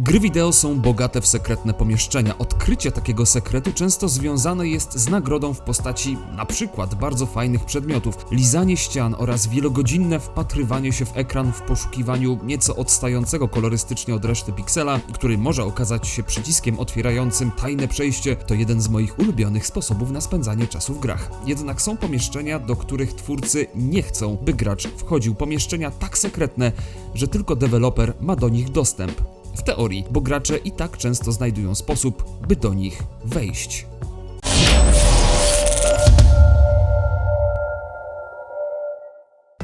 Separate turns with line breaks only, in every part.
Gry wideo są bogate w sekretne pomieszczenia. Odkrycie takiego sekretu często związane jest z nagrodą w postaci na przykład bardzo fajnych przedmiotów, lizanie ścian oraz wielogodzinne wpatrywanie się w ekran w poszukiwaniu nieco odstającego kolorystycznie od reszty piksela, który może okazać się przyciskiem otwierającym tajne przejście. To jeden z moich ulubionych sposobów na spędzanie czasu w grach. Jednak są pomieszczenia, do których twórcy nie chcą, by gracz wchodził. Pomieszczenia tak sekretne, że tylko deweloper ma do nich dostęp. W teorii, bo gracze i tak często znajdują sposób, by do nich wejść.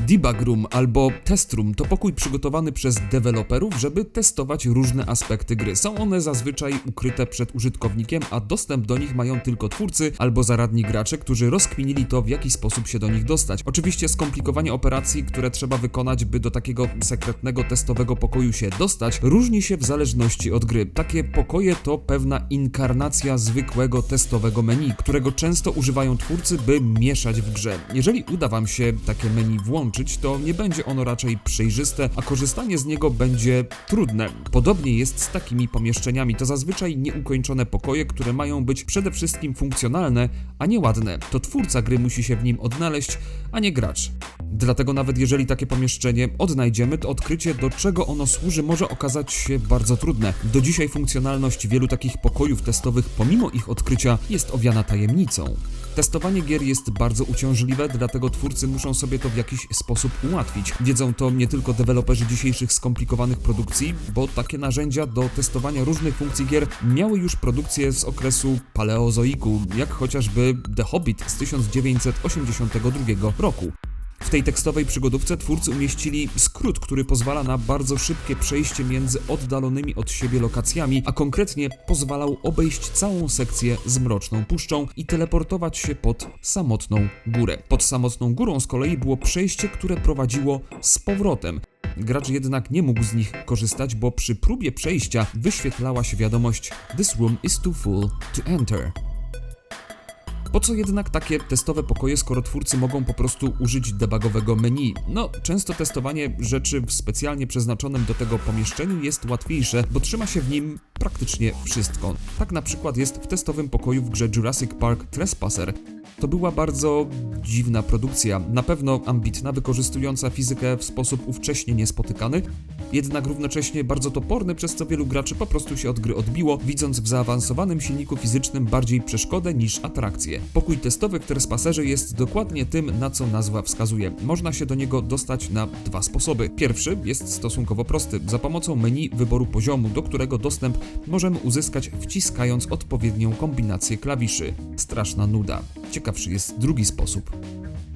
Debug Room albo Test Room to pokój przygotowany przez deweloperów, żeby testować różne aspekty gry. Są one zazwyczaj ukryte przed użytkownikiem, a dostęp do nich mają tylko twórcy albo zaradni gracze, którzy rozkminili to, w jaki sposób się do nich dostać. Oczywiście skomplikowanie operacji, które trzeba wykonać, by do takiego sekretnego testowego pokoju się dostać, różni się w zależności od gry. Takie pokoje to pewna inkarnacja zwykłego testowego menu, którego często używają twórcy, by mieszać w grze. Jeżeli uda Wam się takie menu włączyć, to nie będzie ono raczej przejrzyste, a korzystanie z niego będzie trudne. Podobnie jest z takimi pomieszczeniami. To zazwyczaj nieukończone pokoje, które mają być przede wszystkim funkcjonalne, a nie ładne. To twórca gry musi się w nim odnaleźć, a nie gracz. Dlatego nawet jeżeli takie pomieszczenie odnajdziemy, to odkrycie do czego ono służy może okazać się bardzo trudne. Do dzisiaj funkcjonalność wielu takich pokojów testowych pomimo ich odkrycia jest owiana tajemnicą. Testowanie gier jest bardzo uciążliwe, dlatego twórcy muszą sobie to w jakiś sposób ułatwić. Wiedzą to nie tylko deweloperzy dzisiejszych skomplikowanych produkcji, bo takie narzędzia do testowania różnych funkcji gier miały już produkcję z okresu paleozoiku, jak chociażby The Hobbit z 1982 roku. W tej tekstowej przygodówce twórcy umieścili skrót, który pozwala na bardzo szybkie przejście między oddalonymi od siebie lokacjami, a konkretnie pozwalał obejść całą sekcję z mroczną puszczą i teleportować się pod samotną górę. Pod samotną górą z kolei było przejście, które prowadziło z powrotem. Gracz jednak nie mógł z nich korzystać, bo przy próbie przejścia wyświetlała się wiadomość This room is too full to enter. Po co jednak takie testowe pokoje, skoro twórcy mogą po prostu użyć debugowego menu? No, często testowanie rzeczy w specjalnie przeznaczonym do tego pomieszczeniu jest łatwiejsze, bo trzyma się w nim praktycznie wszystko. Tak na przykład jest w testowym pokoju w grze Jurassic Park Trespasser. To była bardzo dziwna produkcja, na pewno ambitna, wykorzystująca fizykę w sposób ówcześnie niespotykany, jednak równocześnie bardzo toporny, przez co wielu graczy po prostu się od gry odbiło, widząc w zaawansowanym silniku fizycznym bardziej przeszkodę niż atrakcję. Pokój testowy w Trespasserze jest dokładnie tym, na co nazwa wskazuje. Można się do niego dostać na dwa sposoby. Pierwszy jest stosunkowo prosty. Za pomocą menu wyboru poziomu, do którego dostęp możemy uzyskać wciskając odpowiednią kombinację klawiszy. Straszna nuda. Ciekawszy jest drugi sposób.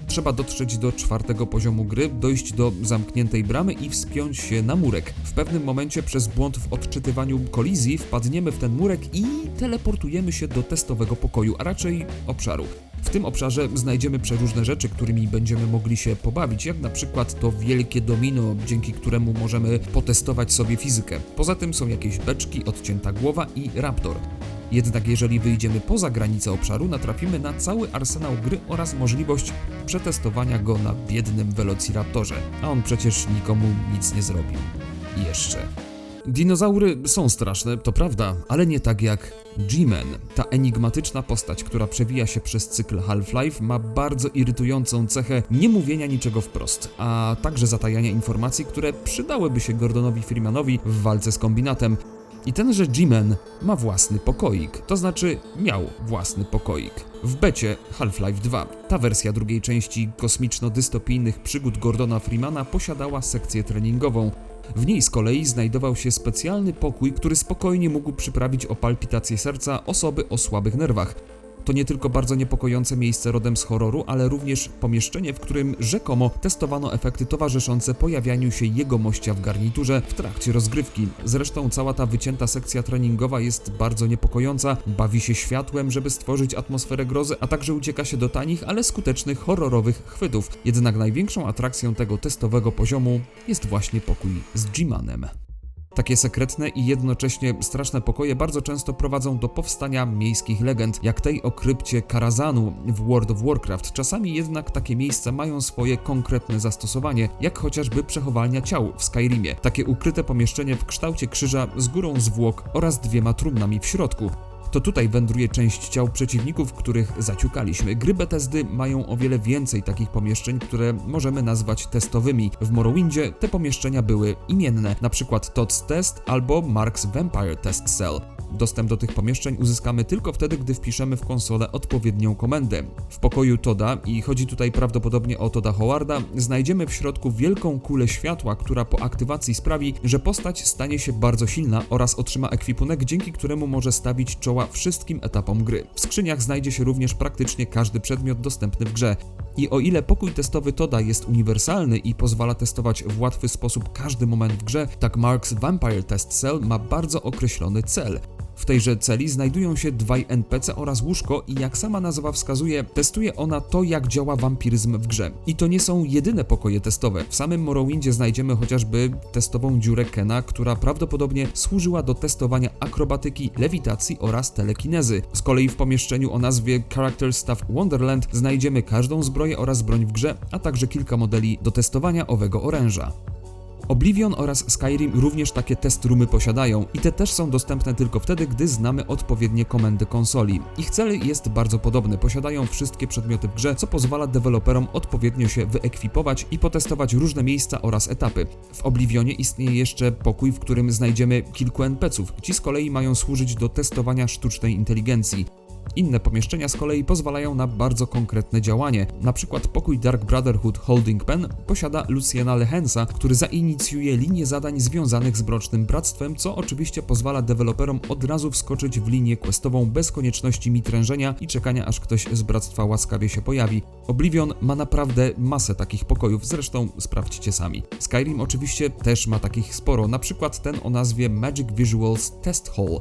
Trzeba dotrzeć do czwartego poziomu gry, dojść do zamkniętej bramy i wspiąć się na murek. W pewnym momencie przez błąd w odczytywaniu kolizji wpadniemy w ten murek i teleportujemy się do testowego pokoju, a raczej obszaru. W tym obszarze znajdziemy przeróżne rzeczy, którymi będziemy mogli się pobawić, jak na przykład to wielkie domino, dzięki któremu możemy potestować sobie fizykę. Poza tym są jakieś beczki, odcięta głowa i raptor. Jednak jeżeli wyjdziemy poza granice obszaru, natrafimy na cały arsenał gry oraz możliwość przetestowania go na biednym Velociraptorze, a on przecież nikomu nic nie zrobił. Jeszcze. Dinozaury są straszne, to prawda, ale nie tak jak G-Man. Ta enigmatyczna postać, która przewija się przez cykl Half-Life, ma bardzo irytującą cechę niemówienia niczego wprost, a także zatajania informacji, które przydałyby się Gordonowi Freemanowi w walce z kombinatem. I tenże G-Man ma własny pokoik, to znaczy miał własny pokoik. W becie Half-Life 2 ta wersja drugiej części kosmiczno-dystopijnych przygód Gordona Freemana posiadała sekcję treningową. W niej z kolei znajdował się specjalny pokój, który spokojnie mógł przyprawić o palpitację serca osoby o słabych nerwach. To nie tylko bardzo niepokojące miejsce rodem z horroru, ale również pomieszczenie, w którym rzekomo testowano efekty towarzyszące pojawianiu się jegomościa w garniturze w trakcie rozgrywki. Zresztą cała ta wycięta sekcja treningowa jest bardzo niepokojąca, bawi się światłem, żeby stworzyć atmosferę grozy, a także ucieka się do tanich, ale skutecznych horrorowych chwytów. Jednak największą atrakcją tego testowego poziomu jest właśnie pokój z G-Manem. Takie sekretne i jednocześnie straszne pokoje bardzo często prowadzą do powstania miejskich legend, jak tej o krypcie Karazanu w World of Warcraft. Czasami jednak takie miejsca mają swoje konkretne zastosowanie, jak chociażby przechowalnia ciał w Skyrimie. Takie ukryte pomieszczenie w kształcie krzyża z górą zwłok oraz dwiema trumnami w środku. To tutaj wędruje część ciał przeciwników, których zaciukaliśmy. Gry Bethesdy mają o wiele więcej takich pomieszczeń, które możemy nazwać testowymi. W Morrowindzie te pomieszczenia były imienne, na przykład Todd's Test albo Mark's Vampire Test Cell. Dostęp do tych pomieszczeń uzyskamy tylko wtedy, gdy wpiszemy w konsolę odpowiednią komendę. W pokoju Toda, i chodzi tutaj prawdopodobnie o Toda Howarda, znajdziemy w środku wielką kulę światła, która po aktywacji sprawi, że postać stanie się bardzo silna oraz otrzyma ekwipunek, dzięki któremu może stawić czoła wszystkim etapom gry. W skrzyniach znajdzie się również praktycznie każdy przedmiot dostępny w grze. I o ile pokój testowy Toda jest uniwersalny i pozwala testować w łatwy sposób każdy moment w grze, tak Mark's Vampire Test Cell ma bardzo określony cel. W tejże celi znajdują się dwaj NPC oraz łóżko i jak sama nazwa wskazuje, testuje ona to jak działa wampiryzm w grze. I to nie są jedyne pokoje testowe. W samym Morrowindzie znajdziemy chociażby testową dziurę Kena, która prawdopodobnie służyła do testowania akrobatyki, lewitacji oraz telekinezy. Z kolei w pomieszczeniu o nazwie Character Stuff Wonderland znajdziemy każdą zbroję oraz broń w grze, a także kilka modeli do testowania owego oręża. Oblivion oraz Skyrim również takie test roomy posiadają i te też są dostępne tylko wtedy, gdy znamy odpowiednie komendy konsoli. Ich cel jest bardzo podobny, posiadają wszystkie przedmioty w grze, co pozwala deweloperom odpowiednio się wyekwipować i potestować różne miejsca oraz etapy. W Oblivionie istnieje jeszcze pokój, w którym znajdziemy kilku NPCów. Ci z kolei mają służyć do testowania sztucznej inteligencji. Inne pomieszczenia z kolei pozwalają na bardzo konkretne działanie. Na przykład pokój Dark Brotherhood Holding Pen posiada Luciana Lehensa, który zainicjuje linię zadań związanych z Mrocznym Bractwem, co oczywiście pozwala deweloperom od razu wskoczyć w linię questową bez konieczności mitrężenia i czekania aż ktoś z Bractwa łaskawie się pojawi. Oblivion ma naprawdę masę takich pokojów, zresztą sprawdźcie sami. Skyrim oczywiście też ma takich sporo, na przykład ten o nazwie Magic Visuals Test Hall.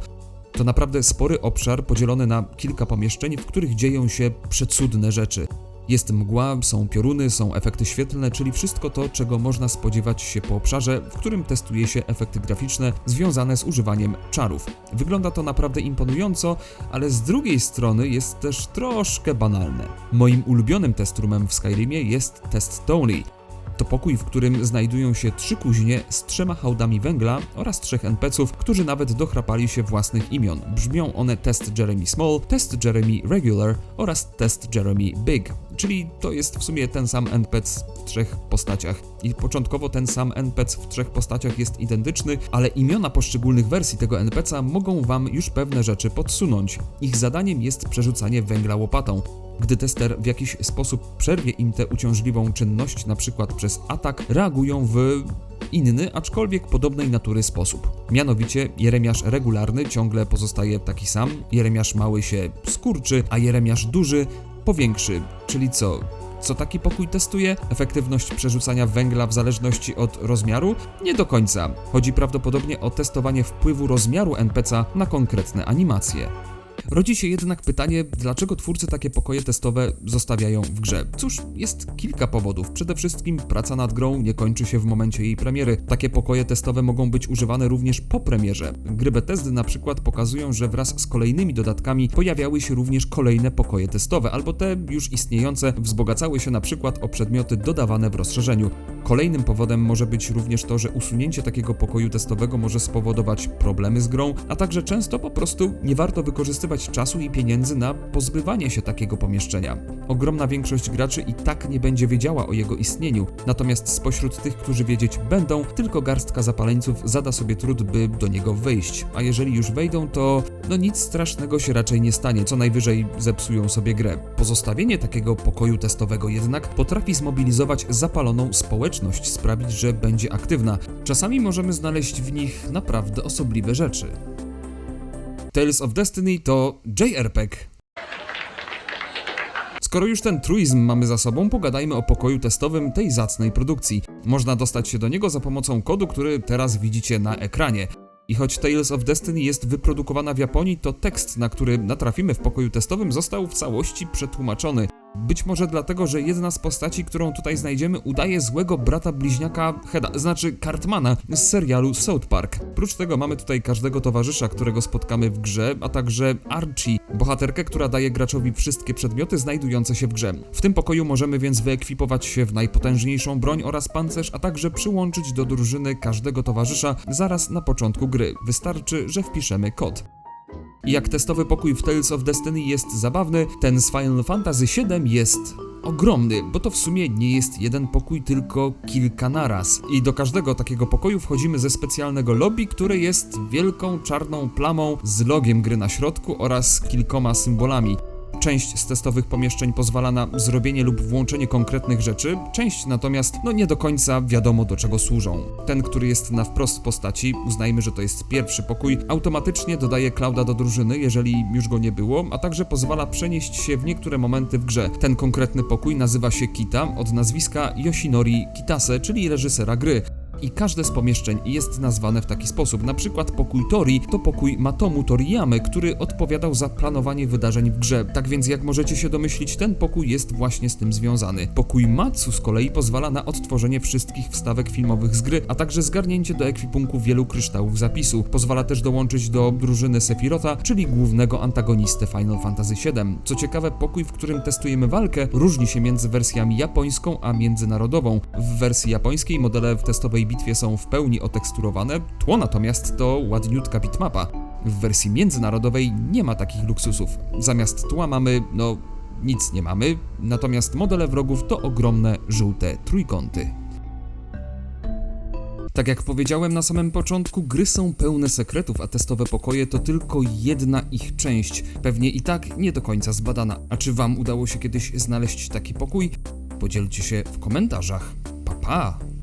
To naprawdę spory obszar podzielony na kilka pomieszczeń, w których dzieją się przecudne rzeczy. Jest mgła, są pioruny, są efekty świetlne, czyli wszystko to, czego można spodziewać się po obszarze, w którym testuje się efekty graficzne związane z używaniem czarów. Wygląda to naprawdę imponująco, ale z drugiej strony jest też troszkę banalne. Moim ulubionym testrumem w Skyrimie jest test Tony. To pokój, w którym znajdują się trzy kuźnie z trzema hałdami węgla oraz trzech NPCów, którzy nawet dochrapali się własnych imion. Brzmią one test Jeremy Small, test Jeremy Regular oraz test Jeremy Big. Czyli to jest w sumie ten sam NPC w trzech postaciach. I początkowo ten sam NPC w trzech postaciach jest identyczny, ale imiona poszczególnych wersji tego NPC'a mogą wam już pewne rzeczy podsunąć. Ich zadaniem jest przerzucanie węgla łopatą. Gdy tester w jakiś sposób przerwie im tę uciążliwą czynność, na przykład przez atak, reagują w inny, aczkolwiek podobnej natury sposób. Mianowicie Jeremiasz regularny ciągle pozostaje taki sam, Jeremiasz mały się skurczy, a Jeremiasz duży powiększy. Czyli co? Co taki pokój testuje? Efektywność przerzucania węgla w zależności od rozmiaru? Nie do końca. Chodzi prawdopodobnie o testowanie wpływu rozmiaru NPC'a na konkretne animacje. Rodzi się jednak pytanie, dlaczego twórcy takie pokoje testowe zostawiają w grze? Cóż, jest kilka powodów. Przede wszystkim praca nad grą nie kończy się w momencie jej premiery. Takie pokoje testowe mogą być używane również po premierze. Gry Bethesdy na przykład pokazują, że wraz z kolejnymi dodatkami pojawiały się również kolejne pokoje testowe, albo te już istniejące wzbogacały się na przykład o przedmioty dodawane w rozszerzeniu. Kolejnym powodem może być również to, że usunięcie takiego pokoju testowego może spowodować problemy z grą, a także często po prostu nie warto wykorzystywać czasu i pieniędzy na pozbywanie się takiego pomieszczenia. Ogromna większość graczy i tak nie będzie wiedziała o jego istnieniu, natomiast spośród tych, którzy wiedzieć będą, tylko garstka zapaleńców zada sobie trud, by do niego wejść, a jeżeli już wejdą, to no nic strasznego się raczej nie stanie, co najwyżej zepsują sobie grę. Pozostawienie takiego pokoju testowego jednak potrafi zmobilizować zapaloną społeczność, sprawić, że będzie aktywna. Czasami możemy znaleźć w nich naprawdę osobliwe rzeczy. Tales of Destiny to JRPG. Skoro już ten truizm mamy za sobą, pogadajmy o pokoju testowym tej zacnej produkcji. Można dostać się do niego za pomocą kodu, który teraz widzicie na ekranie. I choć Tales of Destiny jest wyprodukowana w Japonii, to tekst, na który natrafimy w pokoju testowym, został w całości przetłumaczony. Być może dlatego, że jedna z postaci, którą tutaj znajdziemy, udaje złego brata bliźniaka Heda, znaczy Cartmana z serialu South Park. Prócz tego mamy tutaj każdego towarzysza, którego spotkamy w grze, a także Archie, bohaterkę, która daje graczowi wszystkie przedmioty znajdujące się w grze. W tym pokoju możemy więc wyekwipować się w najpotężniejszą broń oraz pancerz, a także przyłączyć do drużyny każdego towarzysza zaraz na początku gry. Wystarczy, że wpiszemy kod. Jak testowy pokój w Tales of Destiny jest zabawny, ten z Final Fantasy VII jest ogromny, bo to w sumie nie jest jeden pokój, tylko kilka naraz. I do każdego takiego pokoju wchodzimy ze specjalnego lobby, które jest wielką czarną plamą z logiem gry na środku oraz kilkoma symbolami. Część z testowych pomieszczeń pozwala na zrobienie lub włączenie konkretnych rzeczy, część natomiast no nie do końca wiadomo do czego służą. Ten, który jest na wprost postaci, uznajmy, że to jest pierwszy pokój, automatycznie dodaje Klauda do drużyny, jeżeli już go nie było, a także pozwala przenieść się w niektóre momenty w grze. Ten konkretny pokój nazywa się Kita od nazwiska Yoshinori Kitase, czyli reżysera gry i każde z pomieszczeń jest nazwane w taki sposób. Na przykład pokój Tori to pokój Matomu Toriyamy, który odpowiadał za planowanie wydarzeń w grze. Tak więc jak możecie się domyślić, ten pokój jest właśnie z tym związany. Pokój Matsu z kolei pozwala na odtworzenie wszystkich wstawek filmowych z gry, a także zgarnięcie do ekwipunku wielu kryształów zapisu. Pozwala też dołączyć do drużyny Sepirota, czyli głównego antagonisty Final Fantasy VII. Co ciekawe, pokój, w którym testujemy walkę, różni się między wersjami japońską a międzynarodową. W wersji japońskiej modele w testowej bitwie są w pełni oteksturowane, tło natomiast to ładniutka bitmapa. W wersji międzynarodowej nie ma takich luksusów. Zamiast tła mamy, no, nic nie mamy, natomiast modele wrogów to ogromne żółte trójkąty. Tak jak powiedziałem na samym początku, gry są pełne sekretów, a testowe pokoje to tylko jedna ich część. Pewnie i tak nie do końca zbadana. A czy wam udało się kiedyś znaleźć taki pokój? Podzielcie się w komentarzach. Pa pa!